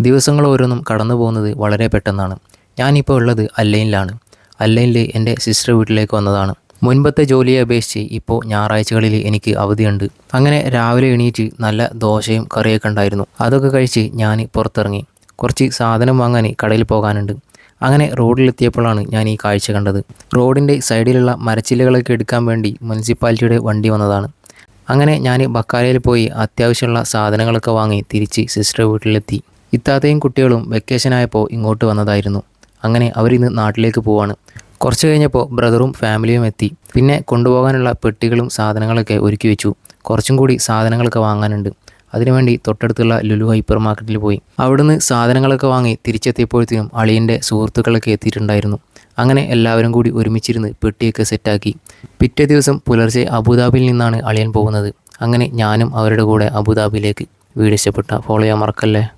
ദിവസങ്ങൾ ഓരോന്നും കടന്നു പോകുന്നത് വളരെ പെട്ടെന്നാണ്. ഞാനിപ്പോൾ ഉള്ളത് അല്ലൈനിലാണ്. അല്ലൈനിൽ എന്റെ സിസ്റ്റർ വീട്ടിലേക്ക് വന്നതാണ്. മുൻപത്തെ ജോലിയെ അപേക്ഷിച്ച് ഇപ്പോൾ ഞായറാഴ്ചകളിൽ എനിക്ക് അവധിയുണ്ട്. അങ്ങനെ രാവിലെ എണീറ്റ് നല്ല ദോശയും കറിയൊക്കെ ഉണ്ടായിരുന്നു. അതൊക്കെ കഴിച്ച് ഞാൻ പുറത്തിറങ്ങി. കുറച്ച് സാധനം വാങ്ങാൻ കടയിൽ പോകാനുണ്ട്. അങ്ങനെ റോഡിലെത്തിയപ്പോഴാണ് ഞാൻ ഈ കാഴ്ച കണ്ടത്. റോഡിന്റെ സൈഡിലുള്ള മരച്ചില്ലകളൊക്കെ എടുക്കാൻ വേണ്ടി മുനിസിപ്പാലിറ്റിയുടെ വണ്ടി വന്നതാണ്. അങ്ങനെ ഞാൻ ബക്കാലയിൽ പോയി അത്യാവശ്യമുള്ള സാധനങ്ങളൊക്കെ വാങ്ങി തിരിച്ച് സിസ്റ്റർ വീട്ടിലെത്തി. ഇത്താത്തയും കുട്ടികളും വെക്കേഷനായപ്പോൾ ഇങ്ങോട്ട് വന്നതായിരുന്നു. അങ്ങനെ അവരിന്ന് നാട്ടിലേക്ക് പോവാണ്. കുറച്ച് കഴിഞ്ഞപ്പോൾ ബ്രദറും ഫാമിലിയും എത്തി. പിന്നെ കൊണ്ടുപോകാനുള്ള പെട്ടികളും സാധനങ്ങളൊക്കെ ഒരുക്കി വെച്ചു. കുറച്ചും കൂടി സാധനങ്ങളൊക്കെ വാങ്ങാനുണ്ട്. അതിനുവേണ്ടി തൊട്ടടുത്തുള്ള ലുലു ഹൈപ്പർ മാർക്കറ്റിൽ പോയി. അവിടുന്ന് സാധനങ്ങളൊക്കെ വാങ്ങി തിരിച്ചെത്തിയപ്പോഴത്തേനും അളിയന്റെ സുഹൃത്തുക്കളൊക്കെ എത്തിയിട്ടുണ്ടായിരുന്നു. അങ്ങനെ എല്ലാവരും കൂടി ഒരുമിച്ചിരുന്ന് പെട്ടിയൊക്കെ സെറ്റാക്കി. പിറ്റേ ദിവസം പുലർച്ചെ അബുദാബിയിൽ നിന്നാണ് അളിയൻ പോകുന്നത്. അങ്ങനെ ഞാനും അവരുടെ കൂടെ അബുദാബിയിലേക്ക്. വീഡിയോ ഇഷ്ടപ്പെട്ട ഫോളോ ചെയ്യാൻ മറക്കല്ലേ?